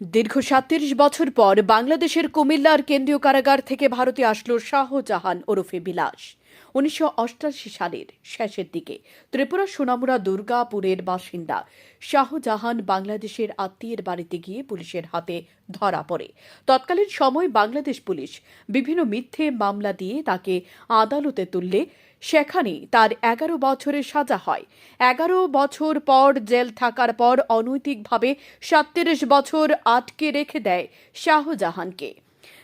দীর্ঘ সাতত্রিশ বছর পর বাংলাদেশের কুমিল্লার কেন্দ্রীয় কারাগার থেকে ভারতে আসলো শাহজাহান ওরফে বিলাস। উনিশশো সালের শেষের দিকে ত্রিপুরা সোনামুড়া দুর্গাপুরের বাসিন্দা শাহজাহান বাংলাদেশের আত্মীয়ের বাড়িতে গিয়ে পুলিশের হাতে ধরা পড়ে। তৎকালীন সময় বাংলাদেশ পুলিশ বিভিন্ন মিথ্যে মামলা দিয়ে তাকে আদালতে তুললে সেখানেই তার এগারো বছরের সাজা হয়। এগারো বছর পর জেল থাকার পর অনৈতিকভাবে সাতত্রিশ বছর আটকে রেখে দেয় শাহজাহানকে।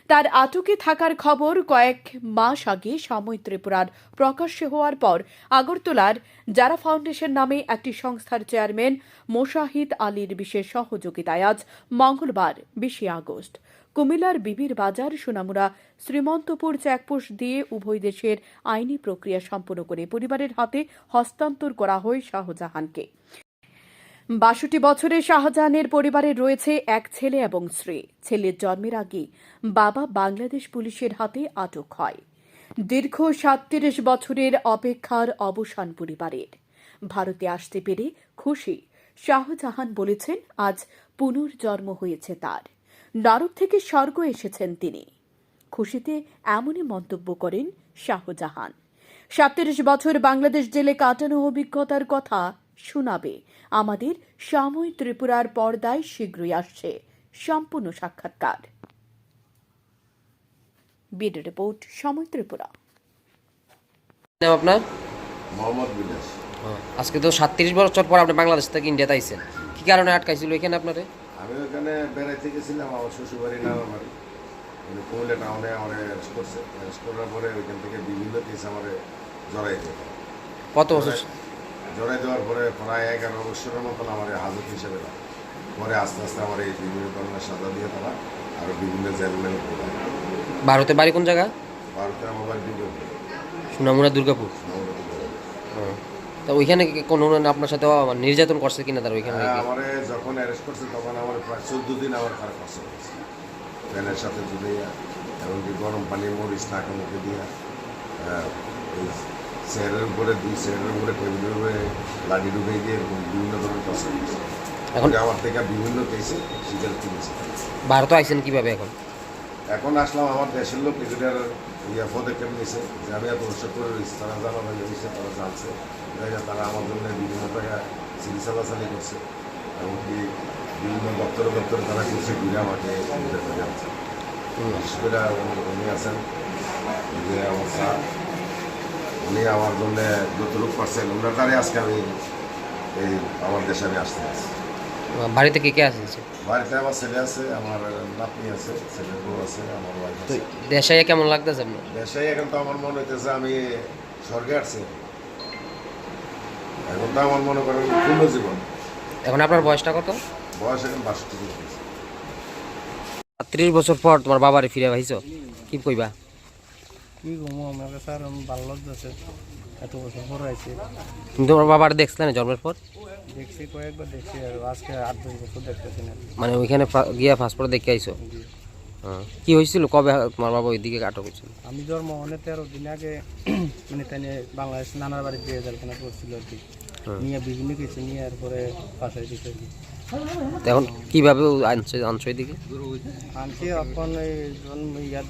তার আটকে থাকার খবর কয়েক মাস আগে সময় ত্রিপুরার প্রকাশ্যে হওয়ার পর আগরতলার যারা ফাউন্ডেশন নামে একটি সংস্থার চেয়ারম্যান মোশাহিদ আলীর বিশেষ সহযোগিতায় আজ মঙ্গলবার বিশে আগস্ট কুমিল্লার বিবির বাজার সোনামুড়া শ্রীমন্তপুর চেকপোস্ট দিয়ে উভয় দেশের আইনি প্রক্রিয়া সম্পন্ন করে পরিবারের হাতে হস্তান্তর করা হয় শাহজাহানকে। বাষট্টি বছরের শাহজাহানের পরিবারে রয়েছে এক ছেলে এবং স্ত্রী। ছেলের জন্মের আগে বাবা বাংলাদেশ পুলিশের হাতে আটক হয়। দীর্ঘ সাতত্রিশ বছরের অপেক্ষার অবসান পরিবারের। ভারতে আসতে পেরে খুশি। শাহজাহান বলেছেন, আজ পুনর্জন্ম হয়েছে তার। নরক থেকে স্বর্গ এসেছেন তিনি। খুশিতে এমনই মন্তব্য করেন শাহজাহান। সাতত্রিশ বছর বাংলাদেশ জেলে কাটানো অভিজ্ঞতার কথা শোনাবে। আমাদের সময় ত্রিপুরার পর্দায় শীঘ্রই আসছে সম্পূর্ণ সাক্ষাৎকার। বিড রিপোর্ট সময় ত্রিপুরা। নাম আপনার? মোহাম্মদ বিলাস আজকে তো সাতত্রিশ বছর পর আপনি বাংলাদেশ থেকে ইন্ডিয়াতে আইছেন। কি কারণে আটকাইছিল এখানে আপনারে? আমি ওখানে বেড়াইতে গেছিলাম আমার শ্বশুরবাড়ি না আমার বাড়ি মানে কুমিল্লা টাউনে আমার অ্যারেস্ট করছে। অ্যারেস্ট করার পরে ওইখান থেকে বিভিন্ন কেস আমার জড়াই দেয় কত বছর? জড়াই দেওয়ার পরে প্রায় এগারো বছরের মতন আমার হাজত হিসেবে দেয়। পরে আস্তে আস্তে আমার এই বিভিন্ন ধরনের সাজা দিয়ে তারা আরও বিভিন্ন জেলমেল ভারতে বাড়ি কোন জায়গা ভারতে আমার বাড়ি দুটো সুনামুরা দুর্গাপুর। হ্যাঁ। তা ওইখানে কি কোনো আপনার সাথে নির্যাতন করছে কিনা তার ওইখানে হ্যাঁ, আমারে যখন অ্যারেস্ট করছে তখন আমার প্রায় চোদ্দ দিন আমার খারাপ হয়েছে। ফ্যানের সাথে জুড়িয়া এমনকি গরম পানি মরিচ নাকে মুখে দিয়া এই চেয়ারের উপরে দুই চেয়ারের উপরে টেবিলের উপরে লাঠি ঢুকে দিয়ে এরকম বিভিন্ন ধরনের হয়েছে। এখন- আমার থেকে বিভিন্ন কেসে স্বীকার কিনেছে ভারতে আইছেন কীভাবে এখন? এখন আসলাম আমার দেশের লোক এটার ইয়া পদক্ষেপ নিয়েছে যে আমি এত বছর করে রয়েছি তারা জানা হয়ে গেছে তারা জানছে। দেখা তারা আমার জন্য বিভিন্ন টাকা চিকিৎসা বাচালি করছে। এমনকি বিভিন্ন দপ্তরে দপ্তরে তারা করছে ঘুরে আমাকে সুবিধা করে যাচ্ছে বিশেষ করে উনি- আছেন যে আমার স্যার। উনি আমার জন্য যতটুকু পারছেন ওনার দ্বারে আজকে আমি এই আমার দেশে আমি আসতে পারছি বাড়িতে কে কে আসছে বাড়িতে আমার ছেলে আছে আমার নাতনি আছে ছেলের বউ আছে আমার ওয়াইফ আছে। দেশে কেমন লাগতেছে আপনার? দেশে এখন তো আমার মনে হইতেছে আমি স্বর্গে আসছি। এখন তো আমার মনে করেন পূর্ণ জীবন। এখন আপনার বয়সটা কত? বয়স এখন বাষট্টি বছর। সাতত্রিশ বছর পর তোমার বাবারে ফিরে পাইছো? কি কইবা? কি ঘুমো আমার কাছে আর ভালো লাগতেছে। এত বছর পর আইছি। তুমি তোমার বাবার দেখছিলে না জন্মের পর? দেখছি কয়েকবার দেখছি আর আজকে আট দশ বছর দেখতেছি না। মানে ওইখানে গিয়া পাসপোর্ট দেখে আইছো? কি হয়েছিল? কবে তোমার বাবা ওইদিকে আটক হয়েছিল? আমি জন্ম হলে তেরো দিন আগে মানে তাই বাংলাদেশ নানার বাড়ি দিয়ে জেলখানা করছিল আর কি। নিয়ে বিভিন্ন কিছু নিয়ে এরপরে বাসায় দিতে আর কি এখন কীভাবে আনছে আনছো এদিকে আনছি এখন এই ইয়াত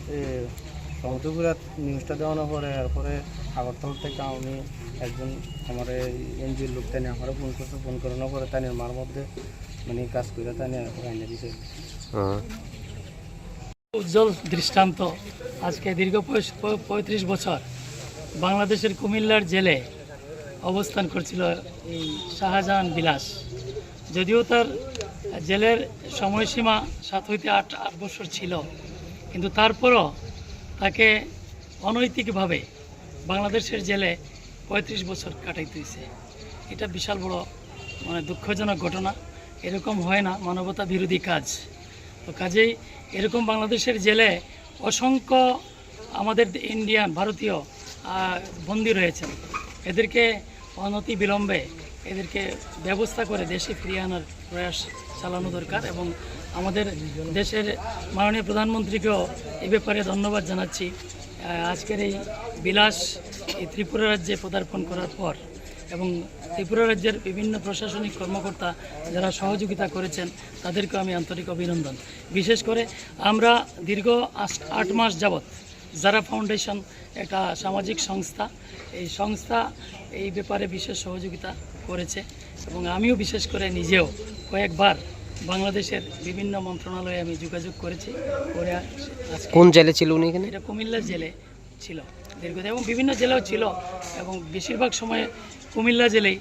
সমুদ্রপুরাত নিউজটা দেওয়ানোর পরে এরপরে আগরতলা থেকে আমি একজন আমার এনজিওর লোক তাই আমার ফোন করছে ফোন করানোর পরে তাই মার মধ্যে মানে কাজ করে তাই রান্না দিছে। উজ্জ্বল দৃষ্টান্ত। আজকে দীর্ঘ পঁয়ত্রিশ বছর বাংলাদেশের কুমিল্লার জেলে অবস্থান করছিল এই শাহজাহান বিলাস। যদিও তার জেলের সময়সীমা সাত হইতে আট আট বছর ছিল, কিন্তু তারপরও তাকে অনৈতিকভাবে বাংলাদেশের জেলে পঁয়ত্রিশ বছর কাটাইতে হয়েছে এটা বিশাল বড় মানে দুঃখজনক ঘটনা। এরকম হয় না মানবতা বিরোধী কাজ। তো কাজেই এরকম বাংলাদেশের জেলে অসংখ্য আমাদের ইন্ডিয়ান ভারতীয় বন্দী রয়েছেন। এদেরকে অনতি বিলম্বে এদেরকে ব্যবস্থা করে দেশে ফিরিয়ে আনার প্রয়াস চালানো দরকার এবং আমাদের দেশের মাননীয় প্রধানমন্ত্রীকেও এ ব্যাপারে ধন্যবাদ জানাচ্ছি। আজকের এই বিলাস এই ত্রিপুরা রাজ্যে পদার্পণ করার পর। এবং ত্রিপুরা রাজ্যের বিভিন্ন প্রশাসনিক কর্মকর্তা যারা সহযোগিতা করেছেন তাদেরকে আমি আন্তরিক অভিনন্দন। বিশেষ করে আমরা দীর্ঘ আট মাস যাবৎ যারা ফাউন্ডেশন একটা সামাজিক সংস্থা এই সংস্থা এই ব্যাপারে বিশেষ সহযোগিতা করেছে এবং আমিও বিশেষ করে নিজেও কয়েকবার বাংলাদেশের বিভিন্ন মন্ত্রণালয়ে আমি যোগাযোগ করেছি। করে কোন জেলে ছিল উনি এখানে? এটা কুমিল্লা জেলে ছিল দীর্ঘদিন এবং বিভিন্ন জেলাও ছিল এবং বেশিরভাগ সময় কুমিল্লা জেলেই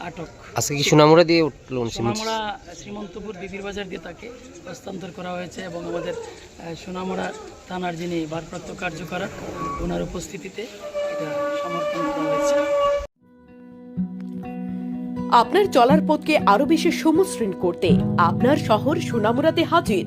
আটক। আজকে কি সোনামুড়া দিয়ে উঠল উনি? সোনামুড়া শ্রীমন্তপুর বিবির বাজার দিয়ে তাকে হস্তান্তর করা হয়েছে এবং আমাদের আহ, সোনামুড়া থানার যিনি ভারপ্রাপ্ত কার্যকর ওনার উপস্থিতিতে এটা সমর্থন করা হয়েছে। আপনার চলার পথকে আরও বেশি সমশ্রীণ করতে আপনার শহর সোনামুরাতে হাজির।